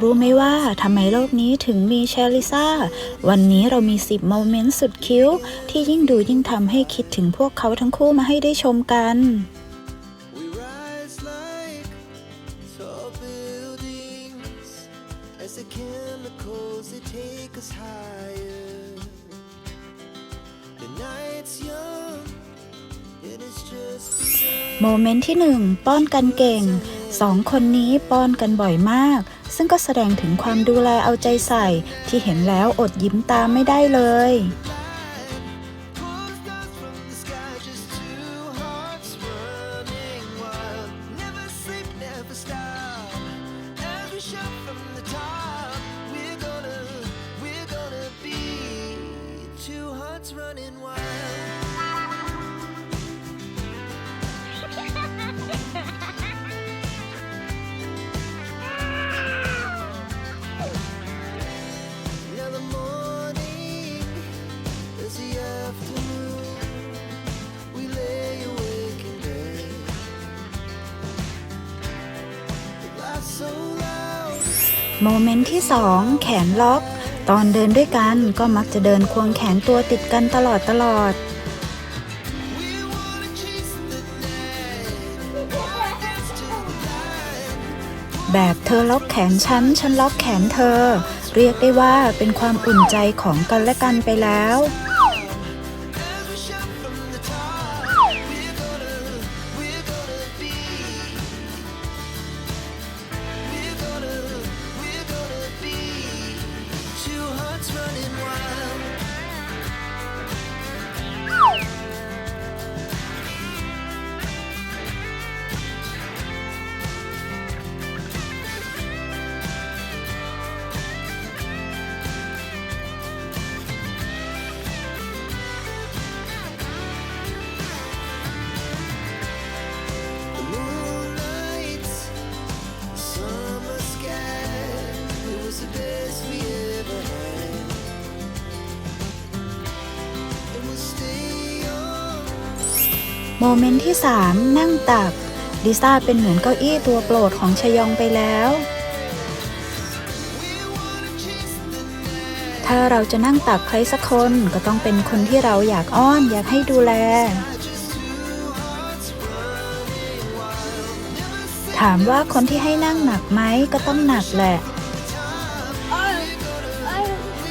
รู้ไหมว่าทำไมโลกนี้ถึงมีเชลิซ่า วันนี้เรามี 10 โมเมนต์สุดคิ้ว ที่ยิ่งดูยิ่งทำให้คิดถึงพวกเขาทั้งคู่มาให้ได้ชมกัน We rise like tall buildings as the chemicals they take us higher. The night's young, and it's just begun. โมเมนต์ที่หนึ่งป้อนกันเก่ง สองคนนี้ป้อนกันบ่อยมาก ซึ่งก็แสดงถึงความดูแลเอาใจใส่ที่เห็นแล้วอดยิ้มตามไม่ได้เลย โมเมนต์ที่สองแขนล็อก ตอนเดินด้วยกันก็มักจะเดินควงแขนตัวติดกันตลอดตลอด แบบเธอล็อกแขนฉัน ฉันล็อกแขนเธอ เรียกได้ว่าเป็นความอุ่นใจของกันและกันไปแล้ว the best we ever had. And we'll stay on. โมเมนต์ที่ 3 นั่งตัก ลิซ่าเป็นเหมือนเก้าอี้ตัวโปรดของชยองไปแล้ว ถ้าเราจะนั่งตักใครสักคนก็ต้องเป็นคนที่เราอยากอ้อนอยากให้ดูแล ถามว่าคนที่ให้นั่งหนักไหมก็ต้องหนักแหละ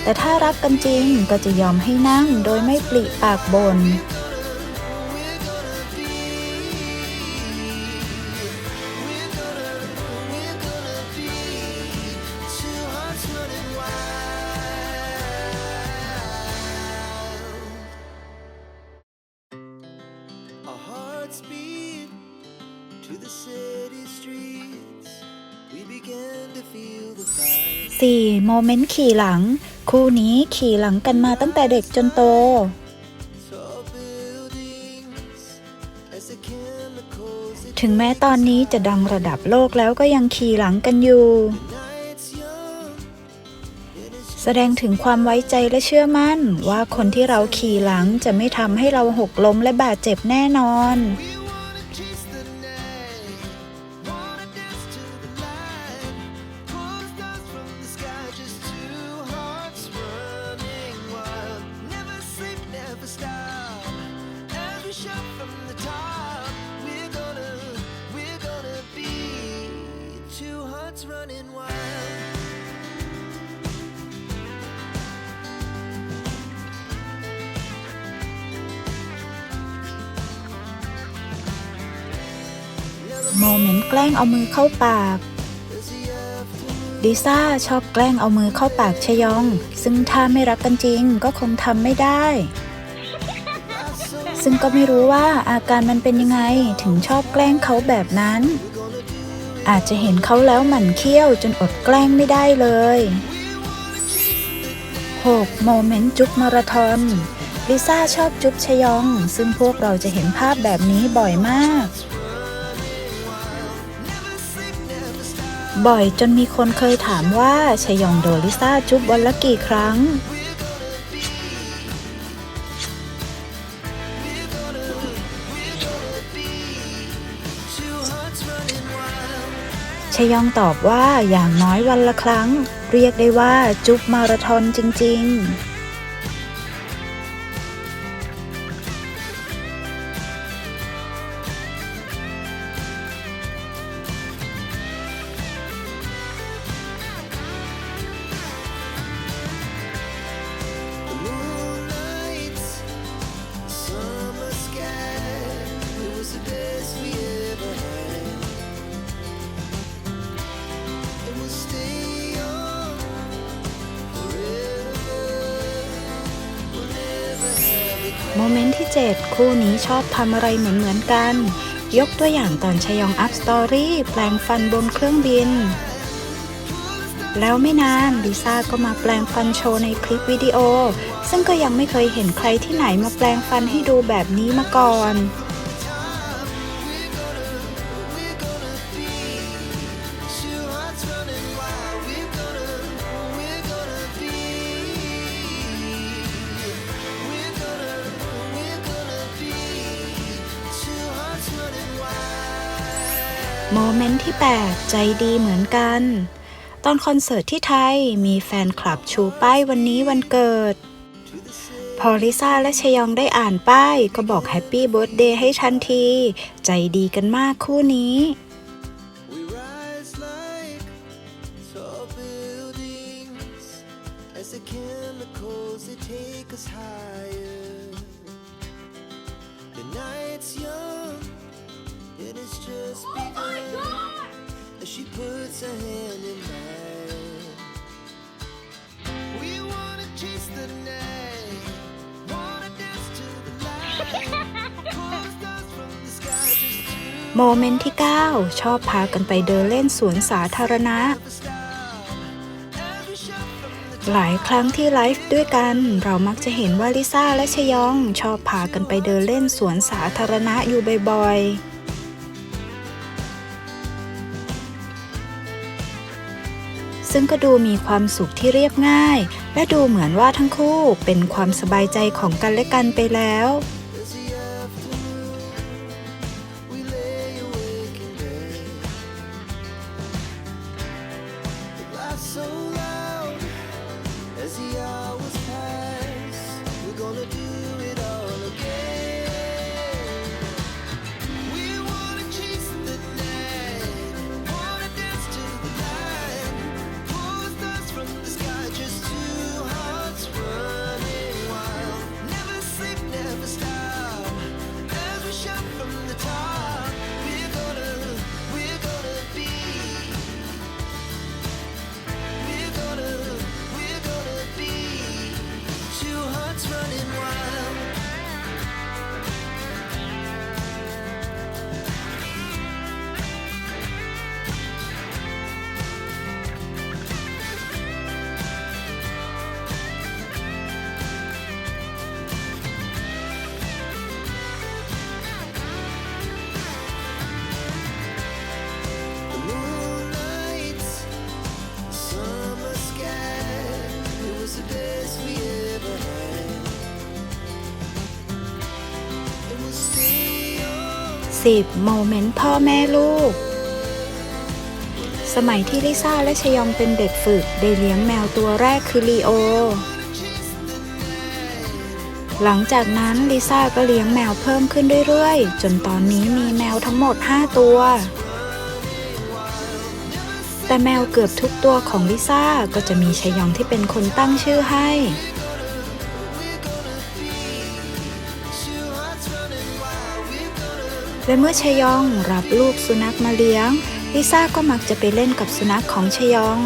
แต่ถ้ารักกันจริงก็จะยอมให้นั่งโดยไม่ปลิปากบน two hearts running wild. Our hearts beat to the city streets. We began to feel the fire. 4. โมเมนต์ขี่หลัง คู่นี้ขี่หลังกันมาตั้งแต่เด็กจนโต ถึงแม้ตอนนี้จะดังระดับโลกแล้วก็ยังขี่หลังกันอยู่ แสดงถึงความไว้ใจและเชื่อมั่น ว่าคนที่เราขี่หลังจะไม่ทำให้เราหกล้มและบาดเจ็บแน่นอน โมเมนต์แกล้งเอามือเข้าปากดิซ่าชอบแกล้งเอามือเข้าปากชยอง ซึ่งถ้าไม่รักกันจริงก็คงทำไม่ได้ ซึ่งก็ไม่รู้ว่าอาการมันเป็นยังไงถึงชอบแกล้งเขาแบบนั้น อาจจะเห็นเขาแล้วหมั่นเคี้ยวจนอดแกล้งไม่ได้เลย 6. โมเมนต์จุ๊บมาราธอนลิซ่าชอบจุ๊บชยอง ซึ่งพวกเราจะเห็นภาพแบบนี้บ่อยมาก บ่อยจนมีคนเคยถามว่าชยองโดลิซ่าจุ๊บวันละกี่ครั้ง ยองตอบว่าอย่างน้อยวันละครั้ง เรียกได้ว่าจุ๊บมาราธอนจริง ๆ โมเมนต์ที่ 7 คู่นี้ชอบทำอะไรเหมือนเหมือนๆกัน ยกตัวอย่างตอนชยองอัพสตอรี่แปลงฟันบนเครื่องบิน แล้วไม่นานลิซ่าก็มาแปลงฟันโชว์ในคลิปวิดีโอ ซึ่งก็ยังไม่เคยเห็นใครที่ไหนมาแปลงฟันให้ดูแบบนี้มาก่อน โมเมนต์ที่ 8 ใจดีเหมือนกัน ตอนคอนเสิร์ตที่ไทยมีแฟนคลับชูป้ายวันนี้วันเกิด พอลิซ่าและชยองได้อ่านป้าย ก็บอกแฮปปี้เบิร์ดเดย์ให้ทันที ใจดีกันมากคู่นี้ like tall buildings as the chemicals they take us higher. The night's young and it's just begun. As she puts her hand in mine. We wanna chase the night, wanna dance to the light. Pull stars from the sky just to โมเมนต์ที่ 9 ชอบพากันไปเดินเล่นสวนสาธารณะหลายครั้งที่ไลฟ์ด้วยกัน เรามักจะเห็นว่าลิซ่าและชยอง ชอบพากันไปเดินเล่นสวนสาธารณะอยู่บ่อยๆ ซึ่งก็ดูมีความสุขที่เรียบง่าย และดูเหมือนว่าทั้งคู่เป็นความสบายใจของกันและกันไปแล้ว As 10โมเมนต์พ่อแม่ลูก สมัยที่ลิซ่าและชยองเป็นเด็กฝึก ได้เลี้ยงแมวตัวแรกคือลีโอ หลังจากนั้นลิซ่าก็เลี้ยงแมวเพิ่มขึ้นเรื่อยๆ จนตอนนี้มีแมวทั้งหมด 5 ตัว แต่แมวเกือบทุกตัวของลิซ่าก็จะมีชยองที่เป็นคนตั้งชื่อให้ และเมื่อชยองรับลูกสุนัขมาเลี้ยง ลิซ่าก็มักจะไปเล่นกับสุนัขของชยอง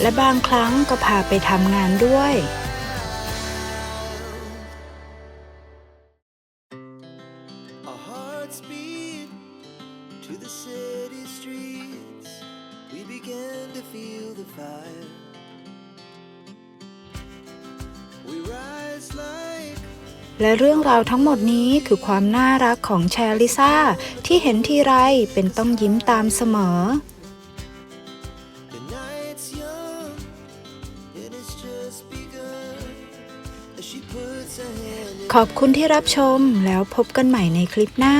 และบางครั้งก็พาไปทำงานด้วย และเรื่องราวทั้งหมดนี้คือความน่ารักของแชร์ลิซ่า ที่เห็นทีไรเป็นต้องยิ้มตามเสมอ ขอบคุณที่รับชมแล้วพบกันใหม่ในคลิปหน้า